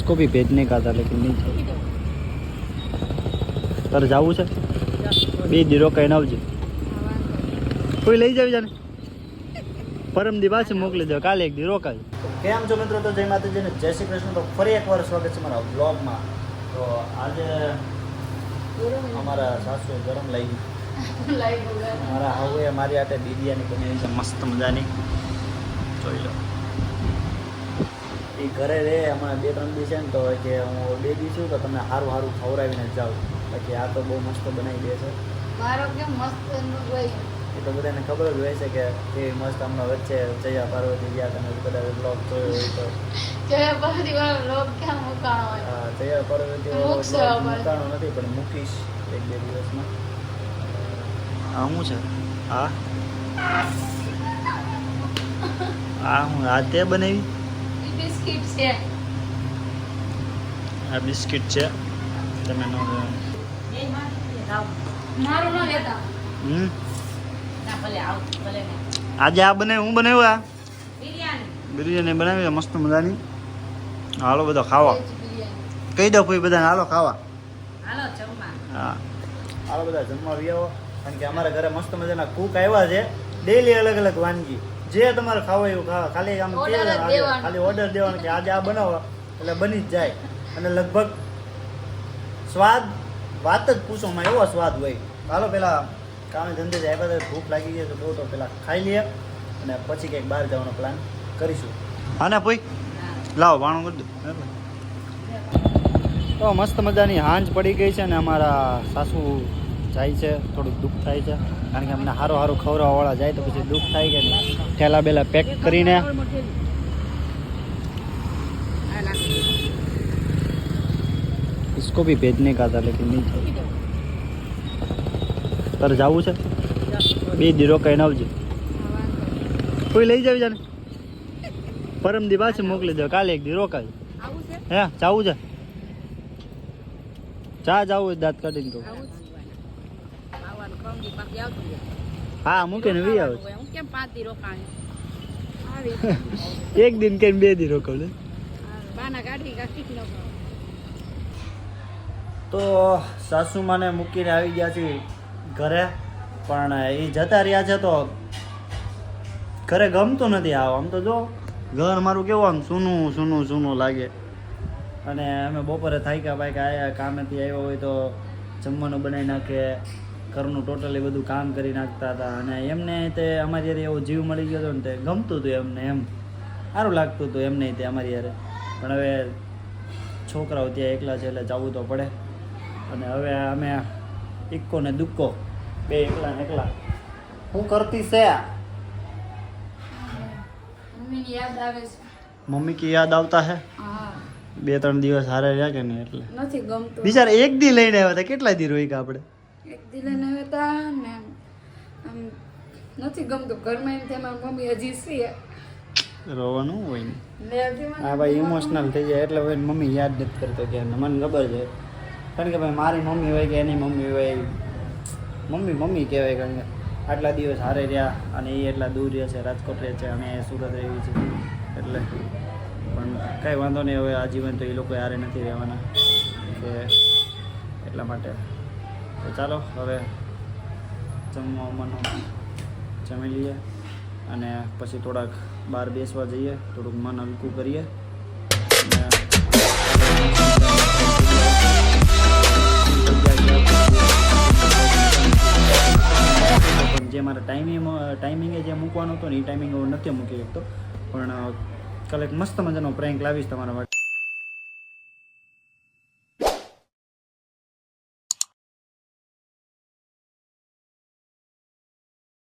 इसको भी भेजने का था लेकिन नहीं था તારે જવું છે બે દીરો કહીને આવજે કોઈ લઈ જાવ જાને પરમ દી પાછી મોકલી દો કાલે એક દી રોકાજ કેમ છો મિત્રો તો જય માતાજી ને જય શ્રી કૃષ્ણ તો ફરી એકવાર સ્વાગત છે મારા બ્લોગમાં તો આજે અમારા સાસુએ ગરમ લઈ મારા હવે મારી હાથે બિરયાની બનાવી છે મસ્ત મજાની જોઈ લો એ ઘરે રે હમણાં બે ત્રણ દિવસ છે ને તો કે હું બે દિવસ છું તો તમને સારું સારું ખવડાવીને જ જાઉં. બાકી આ તો બહુ મસ્ત બનાવી દે છે. મારો મસ્ત એનું એ તો બધાને ખબર જ હોય છે કે કેવી મસ્ત હમણાં વચ્ચે જયા પાર્વતી ગયા તમે બધા બ્લોગ જોયો હોય તો. જયા પાર્વતી વાળો લોક ક્યાં મુકાણો હોય? જયા પાર્વતી મૂકશે vlog નથી પણ મૂકીશ એક બે દિવસમાં. આ શું છે? આ? આ હું આ તે બનાવી? બિસ્કિટ છે. આ બિસ્કિટ છે. તમે નો મારું ન લેતા. હમ? આજે આ બને હું બનાવ્યું આ? બિરયાની. બનાવી છે મસ્ત મજાની. હાલો બધો ખાવા. કહી દો ભાઈ બધાને હાલો ખાવા. હા. હાલો બધા જમવા વિયાવો કારણ કે અમારા ઘરે મસ્ત મજાના કૂક આવ્યા છે. ડેલી અલગ અલગ વાનગી. જે તમારે ખાવું એવું ખાવા ખાલી આમ. ખાલી ઓર્ડર દેવાનો કે આજે આ બનાવો. એટલે બની જ જાય. અને લગભગ સ્વાદ વાત જ પૂછોમાં એવો સ્વાદ હોય. હાલો પેલા કામે ધંધે જાય. બધા ભૂખ લાગી ગઈ તો બહુ તો પેલા ખાઈ લઈએ. અને પછી કંઈક બહાર જવાનો પ્લાન કરીશું. હા ને ભાઈ લાવો વાણું કરી દો. તો મસ્ત મજાની હાંજ પડી ગઈ છે ને અમારા સાસુ જાય છે થોડુંક દુઃખ થાય છે કારણ કે અમને સારું સારું ખવડાવવાવાળા જાય તો પછી દુઃખ થાય કે નહીં ઠેલા બેલા પેક કરીને इसको भी भेजने का था लेकिन नहीं था તારે જવું છે બે દીરો કહીને આવજે કોઈ લઈ જાવ જાને પરમ દી પાછી મોકલી દો કાલે એક દી રોકાજ આવું છે હે જાવું છે ચા જાવું દાંત કાઢીને તો હા મૂકીને વી આવે હું કેમ પાંચ દી રોકાણી? એક દિન કે બે દી રોકાવ બાના ગાડી કાઢી ન તો સાસુમાને મૂકીને આવી ગયા છે ઘરે પણ એ જતા રહ્યા છે તો ઘરે ગમતું નથી આવ. આમ તો જો ઘર મારું કેવું આમ સૂનું સૂનું સૂનું લાગે. અને અમે બપોરે થાક્યા ભાઈ કે આયા કામેથી આવ્યો હોય તો જમવાનું બનાવી નાખે. ઘરનું ટોટલી બધું કામ કરી નાખતા હતા અને એમને તે અમારી યારે એવો જીવ મળી ગયો હતો ને તે ગમતું હતું એમને એમ. સારું લાગતું હતું એમને તે અમારી યારે પણ હવે છોકરાઓ ત્યાં એકલા છે એટલે જવું તો પડે. અને હવે અમે ઇક્કો ને દુક્કો બે એકલા ને એકલા. હું કરતી છે મમ્મી કી યાદ આવતા હે? બે ત્રણ દિવસ હારે રહ્યા કે નહીં એટલે? નથી ગમતું. બિચારા એક દી લઈને આવ્યા હતા. કેટલા દી રોઈ આપણે? એક દિલે નવે તા ને આમ નથી ગમતું. ઘરમાં એમ થાય મારી મમ્મી હજી છે રોવાનું હોય ને. હા ભાઈ ઇમોશનલ થઈ જાય એટલે ભાઈ મમ્મી યાદ નથી કરતો કે મને ખબર છે. કારણ કે ભાઈ મારી મમ્મી હોય કે એની મમ્મી હોય મમ્મી મમ્મી કહેવાય કારણ કે આટલા દિવસ હારે રહ્યા અને એ એટલા દૂર રહે છે રાજકોટ રહે છે અને એ સુરત રહેવી છે. એટલે પણ કાંઈ વાંધો નહીં હવે આજીવન તો એ લોકો હારે નથી રહેવાના. કે એટલા માટે. તો ચાલો, હવે જમવામાં જમી લઈએ અને પછી થોડાક બહાર બેસવા જઈએ, થોડુંક મન હલકું કરીએ. જે મારા ટાઈમિંગ ટાઈમિંગે જે મૂકવાનો હતો ને એ ટાઈમિંગ હું નથી મૂકી શકતો. પણ કાલે એક મસ્ત મજાનો પ્રેન્ક લાવીશ તમારા માટે.